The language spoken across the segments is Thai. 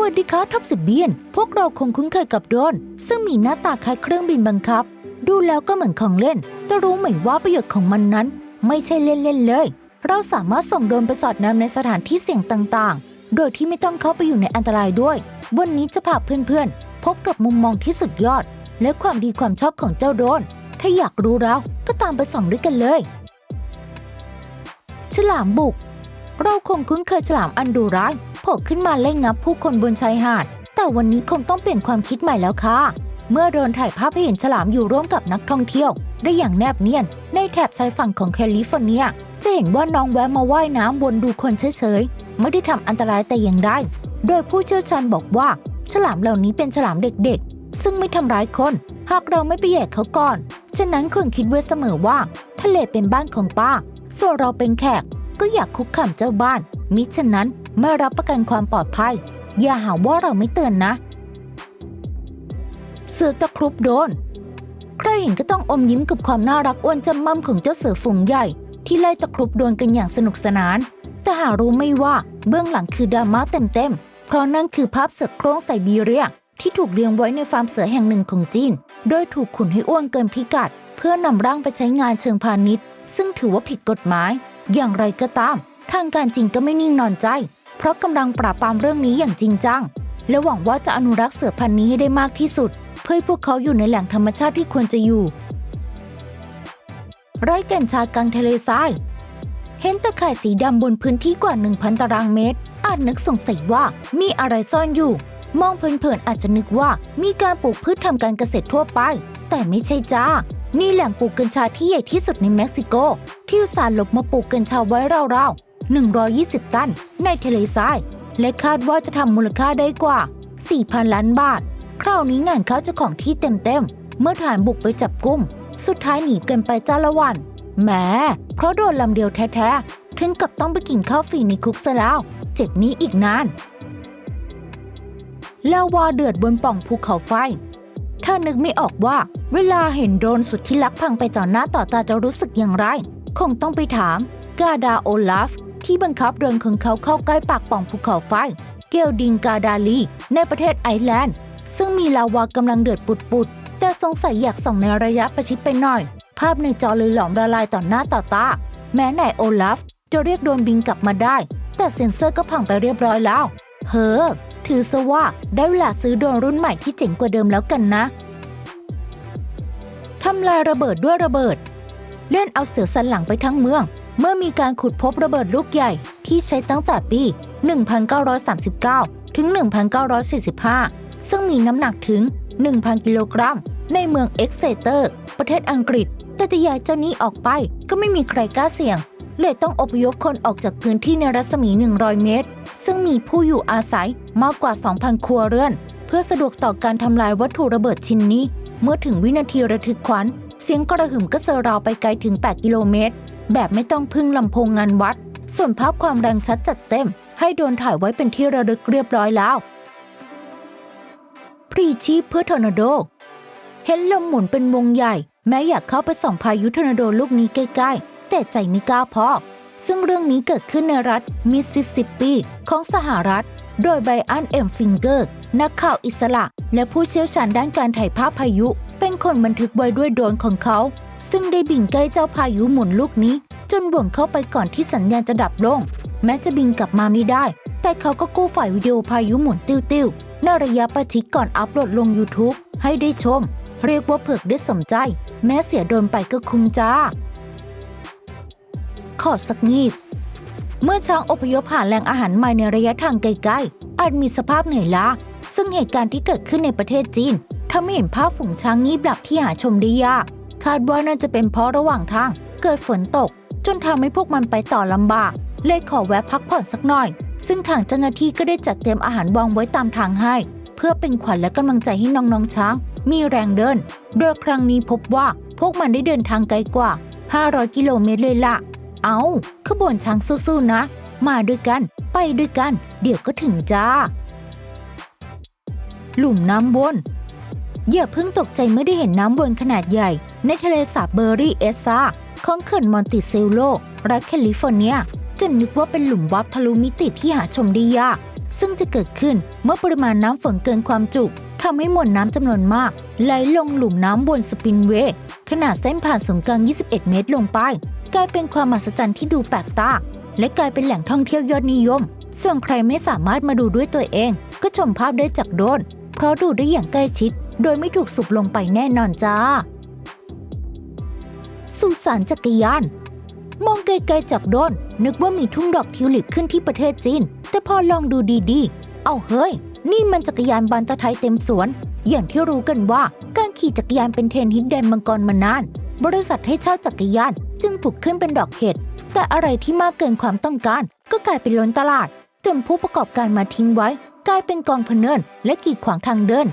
วัสดีครับท็อปสิบเบียน พวกเราคงคุ้นเคยกับโดรนซึ่งมีหน้าตาคล้ายเครื่องบินบังคับ ดูแล้วก็เหมือนของเล่น จะรู้ไหมว่าประโยชน์ของมันนั้น ไม่ใช่เล่นๆเลย เราสามารถส่งโดรนไปสอดแนมในสถานที่เสี่ยงต่างๆ โดยที่ไม่ต้องเข้าไปอยู่ในอันตรายด้วย วันนี้จะพาเพื่อนๆ พบกับมุมมองที่สุดยอด และความดีความชอบของเจ้าโดรนถ้าอยากรู้แล้วก็ตามไปส่องด้วยกันเลย ฉลามบุก เราคงคุ้นเคยฉลามอันดุร้าย โผล่ขึ้นมาเล่นงับผู้คนบนชายหาด แต่วันนี้คงต้องเปลี่ยนความคิดใหม่แล้วค่ะ เมื่อโดนถ่ายภาพให้เห็นฉลามอยู่ร่วมกับนักท่องเที่ยว ได้อย่างแนบเนียน ในแถบชายฝั่งของแคลิฟอร์เนีย จะเห็นว่าน้องแวะมาว่ายน้ำบนดูคนเฉยๆ ไม่ได้ทำอันตรายแต่อย่างใด โดยผู้เชี่ยวชาญบอกว่า ฉลามเหล่านี้เป็นฉลามเด็กๆ ซึ่งไม่ทำร้ายคน หากเราไม่ไปแย่เขาก่อน ฉะนั้นควรคิดไว้เสมอว่า ทะเลเป็นบ้านของป้า ส่วนเราเป็นแขก ก็อยากคุกคามเจ้าบ้าน มิฉะนั้น ไม่รับประกันความปลอดภัย อย่าหาว่าเราไม่เตือนนะ เสือตะครุบโดน ใครเห็นก็ต้องอมยิ้มกับความน่ารักอ้วนจำมั่มของเจ้าเสือฝูงใหญ่ ที่ไล่ตะครุบโดนกันอย่างสนุกสนาน แต่หารู้ไม่ว่าเบื้องหลังคือดราม่าเต็มๆ เพราะนั่นคือภาพเสือโคร่งไซบีเรียที่ถูกเลี้ยงไว้ในฟาร์มเสือแห่งหนึ่งของจีน โดยถูกขุนให้อ้วนเกินพิกัด เพื่อนำร่างไปใช้งานเชิงพาณิชย์ ซึ่งถือว่าผิดกฎหมาย อย่างไรก็ตาม ทางการจีนก็ไม่นิ่งนอนใจ เพราะกำลังปราบปรามเรื่องนี้อย่างจริงจัง และหวังว่าจะอนุรักษ์เสือพันธุ์นี้ให้ได้มากที่สุด เพื่อให้พวกเขาอยู่ในแหล่งธรรมชาติที่ควรจะอยู่ ไร่แก่นชากลางทะเลทราย เห็นตะข่ายสีดำบนพื้นที่กว่า 1,000 ตารางเมตร อาจนึกสงสัยว่ามีอะไรซ่อนอยู่ มองเพลินๆอาจจะนึกว่ามีการปลูกพืชทำการเกษตรทั่วไป แต่ไม่ใช่จ้านี่แหล่งปลูกกัญชาที่ใหญ่ที่สุดในเม็กซิโก ที่อุตสาห์หลบมาปลูกกัญชาไว้ราวๆ 120 ตัน ในทะเลทราย และคาดว่าจะทำมูลค่าได้กว่า 4,000 ล้านบาท คราวนี้งานเขาจ้าของที่เต็มๆ เมื่อฐานบุกไปจับกุมสุดท้ายหนีกันไปจ้าละวันแหมเพราะโดนลำเดียวแท้ๆ ถึงกับต้องไปกินข้าวฟรีในคุกซะแล้ว เจ็บนี้อีกนานลาวาเดือดบนป่องภูเขาไฟ ถ้านึกไม่ออกว่า เวลาเห็นโดรนสุดที่รักพังไปต่อหน้าต่อตาจะรู้สึกอย่างไร คงต้องไปถามกาดาโอลาฟ ที่บังคับเดินของเขาเข้าใกล้ปากป่องภูเขาไฟ เกลดิงกาดาลี ในประเทศไอร์แลนด์ ซึ่งมีลาวากำลังเดือดปุดๆ แต่สงสัยอยากส่องในระยะประชิดไปหน่อย ภาพในจอเลยหลอมละลายต่อหน้าต่อตา แม้นายโอลาฟจะเรียกโดนบินกลับมาได้ แต่เซ็นเซอร์ก็พังไปเรียบร้อยแล้ว เฮ้อ ถือซะว่าได้เวลาซื้อโดนรุ่นใหม่ที่เจ๋งกว่าเดิมแล้วกันนะทำลายระเบิดด้วยระเบิด เล่นเอาเสือสันหลังไปทั้งเมือง เมื่อมีการขุดพบระเบิดลูกใหญ่ที่ใช้ตั้งแต่ปี 1939 ถึง 1945 ซึ่งมีน้ำหนักถึง 1,000 กิโลกรัม ในเมืองเอ็กเซเตอร์ ประเทศอังกฤษ แต่จะย้ายเจ้านี้ออกไปก็ไม่มีใครกล้าเสี่ยง เลยต้องอพยพคนออกจากพื้นที่ในรัศมี 100 เมตร ซึ่งมีผู้อยู่อาศัยมากกว่า 2,000 ครัวเรือน เพื่อสะดวกต่อการทำลายวัตถุระเบิดชิ้นนี้ เมื่อถึงวินาทีระทึกขวัญ เสียงกระหึ่มก็เซอราวไปไกลถึง 8 กิโลเมตร แบบไม่ต้องพึ่งลำโพงงานวัด ส่วนภาพความแรงชัดจัดเต็ม ให้โดนถ่ายไว้เป็นที่ระลึกเรียบร้อยแล้ว พรีชีพเพื่อทอร์นาโด เห็นลมหมุนเป็นวงใหญ่ แม้อยากเข้าไปส่องพายุทอร์นาโดลูกนี้ใกล้ๆ แต่ใจไม่กล้าพอซึ่งเรื่องนี้เกิดขึ้นในรัฐมิสซิสซิปปีของสหรัฐ โดยไบอันเอ็มฟิงเกอร์ นักข่าวอิสระ และผู้เชี่ยวชาญด้านการถ่ายภาพพายุ คนบันทึกไว้ด้วยโดรนของเขา ซึ่งได้บินใกล้เจ้าพายุหมุนลูกนี้ จนบ่วงเข้าไปก่อนที่สัญญาณจะดับลง แม้จะบินกลับมาไม่ได้ แต่เขาก็กู้ฝ่ายวิดีโอพายุหมุนติ้วๆในระยะประชิดก่อนอัพโหลดลง YouTube ให้ได้ชม เรียกว่าเผือกได้สมใจ แม้เสียโดนไปก็คุ้มจ้า ขอสักงีบเมื่อช้างอพยพผ่านแหล่งอาหารใหม่ในระยะทางไกลๆอาจมีสภาพเหนื่อยล้าซึ่งเหตุการณ์ที่เกิดขึ้นในประเทศจีน ทำให้เห็นภาพฝูงช้างงีบหลับที่หาชมได้ยาก คาดว่าน่าจะเป็นเพราะระหว่างทางเกิดฝนตก จนทำให้พวกมันไปต่อลำบาก เลยขอแวะพักผ่อนสักหน่อย ซึ่งทางเจ้าหน้าที่ก็ได้จัดเตรียมอาหารวางไว้ตามทางให้ เพื่อเป็นขวัญและกำลังใจให้น้องๆช้าง มีแรงเดิน โดยครั้งนี้พบว่าพวกมันได้เดินทางไกลกว่า 500 กิโลเมตรเลยละเอาขบวนช้างสู้ๆนะ มาด้วยกัน ไปด้วยกัน เดี๋ยวก็ถึงจ้า หลุมน้ำวน อย่าเพิ่งตกใจเมื่อได้เห็นน้ำวนขนาดใหญ่ ในทะเลสาบเบอร์รี่เอสซาของเขื่อนมอนติเซลโล รัฐแคลิฟอร์เนียจนนึกว่าเป็นหลุมวับทะลุมิติที่หาชมได้ยาก ซึ่งจะเกิดขึ้นเมื่อปริมาณน้ำฝนเกินความจุทำให้มวลน้ำจำนวนมาก ไหลลงหลุมน้ำบนสปินเวย์ขนาดเส้นผ่านศูนย์กลาง 21 เมตรลงไป กลายเป็นความมหัศจรรย์ที่ดูแปลกตา และกลายเป็นแหล่งท่องเที่ยวยอดนิยม ส่วนใครไม่สามารถมาดูด้วยตัวเอง ก็ชมภาพได้จากโดรนเพราะดูได้อย่างใกล้ชิด โดยไม่ถูกสูบลงไปแน่นอนจ้า สุสานจักรยาน มองไกลๆจากโดน นึกว่ามีทุ่งดอกทิวลิปขึ้นที่ประเทศจีน แต่พอลองดูดีๆ เอาเฮ้ย นี่มันจักรยานบานตะไทยเต็มสวน อย่างที่รู้กันว่า การขี่จักรยานเป็นเทรนด์ฮิตแดนมังกรมานาน บริษัทให้เช่าจักรยาน จึงผุกขึ้นเป็นดอกเห็ด แต่อะไรที่มากเกินความต้องการ ก็กลายเป็นล้นตลาด จนผู้ประกอบการมาทิ้งไว้ กลายเป็นกองพเนินและกีดขวางทางเดิน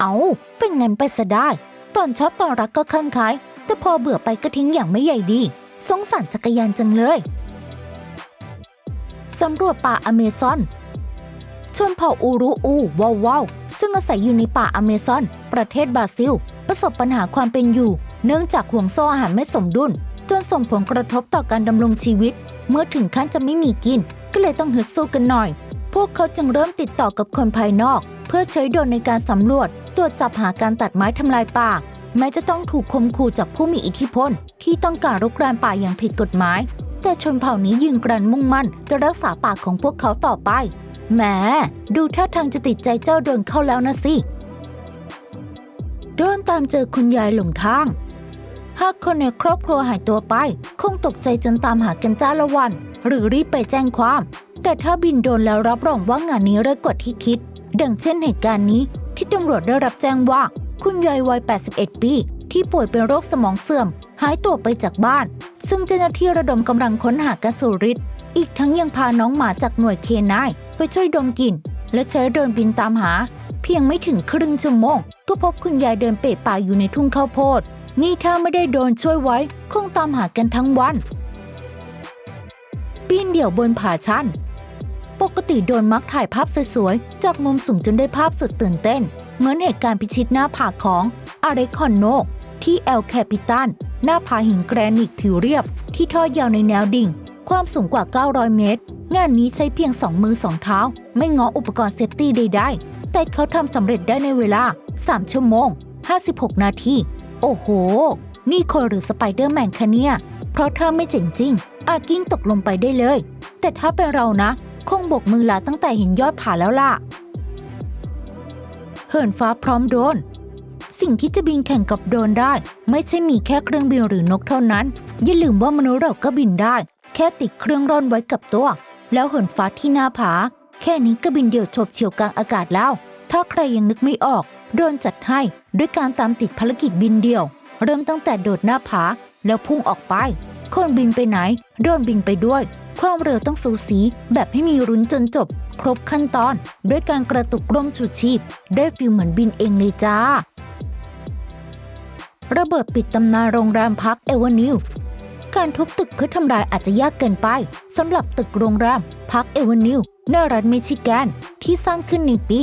เอาเป็นเงินไปซะได้ ตอนชอบตอนรักก็คลั่งคล้แต่พอเบื่อไปก็ทิ้งอย่างไม่ใหญ่ดี สงสารจักรยานจังเลยสำรวจป่าอเมซอน ชนเผ่าอูรุอูวาววาวซึ่งอาศัยอยู่ในป่าอเมซอน ประเทศบราซิล ประสบปัญหาความเป็นอยู่ เนื่องจากห่วงโซ่อาหารไม่สมดุล จนส่งผลกระทบต่อการดำรงชีวิต เมื่อถึงขั้นจะไม่มีกิน ก็เลยต้องฮึดสู้กันหน่อย พวกเขาจึงเริ่มติดต่อกับคนภายนอก เพื่อใช้โดรนในการสำรวจ ตรวจจับหาการตัดไม้ทำลายป่า แม้จะต้องถูกคมขู่จากผู้มีอิทธิพล ที่ต้องการรุกรานป่าอย่างผิดกฎหมาย แต่ชนเผ่านี้ยืนกรันมุ่งมั่น จะรักษาป่าของพวกเขาต่อไปแหมดูท่าทางจะติดใจเจ้าโดนเข้าแล้วนะสิโดนตามเจอคุณยายหลงทาง หากคนในครอบครัวหายตัวไป คงตกใจจนตามหากันจ้าละวัน หรือรีบไปแจ้งความ แต่ถ้าบินโดนแล้วรับรองว่างานนี้เลิศกว่าที่คิด ดังเช่นเหตุการณ์นี้ ที่ตำรวจได้รับแจ้งว่า คุณยายวัย 81 ปี ที่ป่วยเป็นโรคสมองเสื่อม หายตัวไปจากบ้าน ซึ่งเจ้าหน้าที่ระดมกำลังค้นหากันสุริศอีกทั้งยังพาน้องหมาจากหน่วยเคนายไปช่วยดมกลิ่น และใช้โดรนบินตามหา เพียงไม่ถึงครึ่งชั่วโมง ก็พบคุณยายเดินเปะป่าอยู่ในทุ่งข้าวโพด นี่ถ้าไม่ได้โดนช่วยไว้ คงตามหากันทั้งวัน ปีนเดี่ยวบนผาชัน ปกติโดนมักถ่ายภาพสวยๆ จากมุมสูงจนได้ภาพสุดตื่นเต้น เหมือนเหตุการณ์พิชิตหน้าผาของอาเรคอนโนที่แอลแคปิตันหน้าผาหินแกรนิตผิวเรียบ ที่ทอดยาวในแนวดิ่ง ความสูงกว่า 900 เมตร งานนี้ใช้เพียง 2 มือ 2 เท้า ไม่ง้ออุปกรณ์เซฟตี้ใดๆ แต่เขาทำสำเร็จได้ในเวลา 3 ชั่วโมง 56 นาที โอ้โห นี่คนหรือสไปเดอร์แมนคะเนี่ย เพราะถ้าไม่เจ๋งจริง อากิ้งตกลงไปได้เลย แต่ถ้าเป็นเรานะ คงบกมือลาตั้งแต่เห็นยอดผาแล้วล่ะ เหินฟ้าพร้อมโดรนสิ่งที่จะบินแข่งกับโดรนได้ ไม่ใช่มีแค่เครื่องบินหรือนกเท่านั้น อย่าลืมว่ามนุษย์เราก็บินได้ แค่ติดเครื่องร่อนไว้กับตัว แล้วเหินฟ้าที่หน้าผา แค่นี้ก็บินเดี่ยวโฉบเฉียวกลางอากาศแล้ว ถ้าใครยังนึกไม่ออก โดนจัดให้ด้วยการตามติดภารกิจบินเดี่ยว เริ่มตั้งแต่โดดหน้าผาแล้วพุ่งออกไป คนบินไปไหนโดรนบินไปด้วย ความเร็วต้องสูสีแบบให้มีรุ้นจนจบ ครบขั้นตอน ด้วยการกระตุกร่มชูชีพ ได้ฟิลเหมือนบินเองเลยจ้า ระเบิดปิดตำนานโรงแรมพักเอเวอร์นิวการทุบตึกเพื่อทำลายอาจจะยากเกินไปสำหรับตึกโรงแรมพักเอเวอร์นิวในรัฐมิชิแกน ที่สร้างขึ้นในปี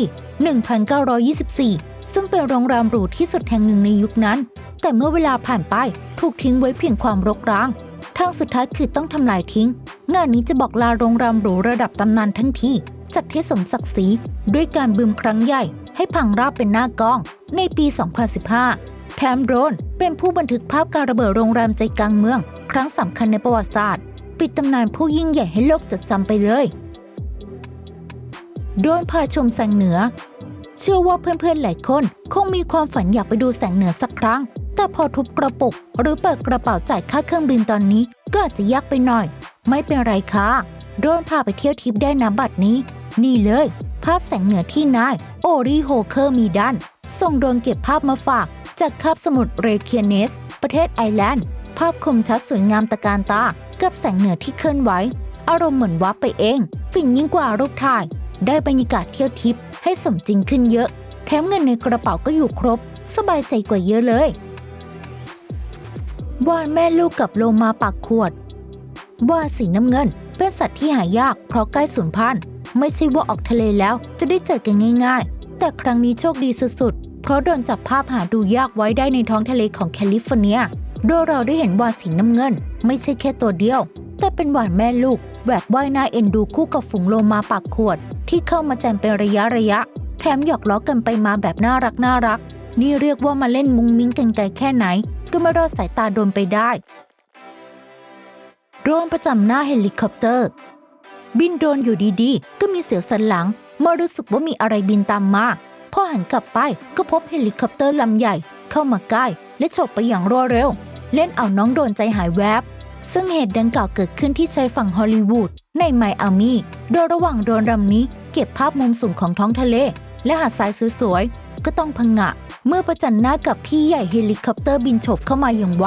1924 ซึ่งเป็นโรงแรมหรูที่สุดแห่งหนึ่งในยุคนั้น แต่เมื่อเวลาผ่านไปถูกทิ้งไว้เพียงความรกร้าง ทางสุดท้ายคือต้องทำลายทิ้ง งานนี้จะบอกลาโรงแรมหรูระดับตำนานทั้งทีจัดให้สมศักดิ์ศรีด้วยการบึมครั้งใหญ่ ให้พังราบเป็นหน้ากล้อง ในปี 2015 แถมโดรนเป็นผู้บันทึกภาพการระเบิดโรงแรมใจกลางเมือง ครั้งสำคัญในประวัติศาสตร์ ปิดตำนานผู้ยิ่งใหญ่ให้โลกจดจำไปเลยโดรนพาชมแสงเหนือ เชื่อว่าเพื่อนๆหลายคนคงมีความฝันอยากไปดูแสงเหนือสักครั้ง แต่พอทุบกระปุก หรือเปิดกระเป๋าจ่ายค่าเครื่องบินตอนนี้ ก็อาจจะยากไปหน่อย ไม่เป็นไรค่ะโดนพาไปเที่ยวทริปได้นะบัดนี้ นี่เลย ภาพแสงเหนือที่นายโอริโฮเคอร์มีดันส่งโดนเก็บภาพมาฝาก จากคาบสมุทรเรเคียเนส ประเทศไอร์แลนด์ ภาพคมชัดสวยงามตะการตา กับแสงเหนือที่เคลื่อนไหวอารมณ์เหมือนวับไปเองฝิ่นยิ่งกว่ารูปถ่าย ได้บรรยากาศเที่ยวทิปให้สมจริงขึ้นเยอะ แถมเงินในกระเป๋าก็อยู่ครบ สบายใจกว่าเยอะเลย วานแม่ลูกกับโลมาปากขวดวานสีน้ำเงิน เป็นสัตว์ที่หายากเพราะใกล้สูญพันธุ์ ไม่ใช่ว่าออกทะเลแล้วจะได้เจอกันง่าย ๆ แต่ครั้งนี้โชคดีสุดๆ เพราะโดนจับภาพหาดูยากไว้ได้ในท้องทะเลของแคลิฟอร์เนียโดยเราได้เห็นวานสีน้ำเงิน ไม่ใช่แค่ตัวเดียว แต่เป็นหวานแม่ลูกแหวกว่ายหน้าเอ็นดูคู่กับฝูงโลมาปากขวด ที่เข้ามาแจมเป็นระยะระยะ แถมหยอกล้อกันไปมาแบบน่ารักน่ารัก นี่เรียกว่ามาเล่นมุงมิ้งกันไกลแค่ไหน ก็ไม่รอดสายตาโดนไปได้ โดนประจำหน้าเฮลิคอปเตอร์ บินโดนอยู่ดีๆ ก็มีเสียวสันหลัง เมื่อรู้สึกว่ามีอะไรบินตามมา พอหันกลับไปก็พบเฮลิคอปเตอร์ลำใหญ่เข้ามาใกล้ และฉกไปอย่างรวดเร็ว เล่นเอาน้องโดนใจหายแวบ ซึ่งเหตุดังกล่าวเกิดขึ้นที่ชายฝั่งฮอลลีวูดในไมอามีโดยระหว่างโดนลำนี้เก็บภาพมุมสูงของท้องทะเล และหาดทรายสวยๆก็ต้องพังงะ เมื่อประจันหน้ากับพี่ใหญ่เฮลิคอปเตอร์บินโฉบเข้ามาอย่างไว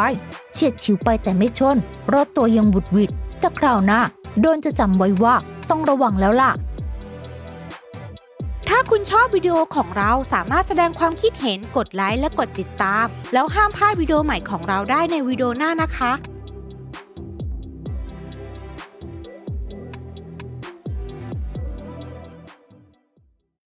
เฉียดชิวไปแต่ไม่ชน รอดตัวยังบุดวิดแต่คราวหน้าโดนจะจำไว้ว่าต้องระวังแล้วล่ะ ถ้าคุณชอบวิดีโอของเราสามารถแสดงความคิดเห็นกดไลค์และกดติดตาม แล้วห้ามพลาดวิดีโอใหม่ของเราได้ในวิดีโอหน้านะคะ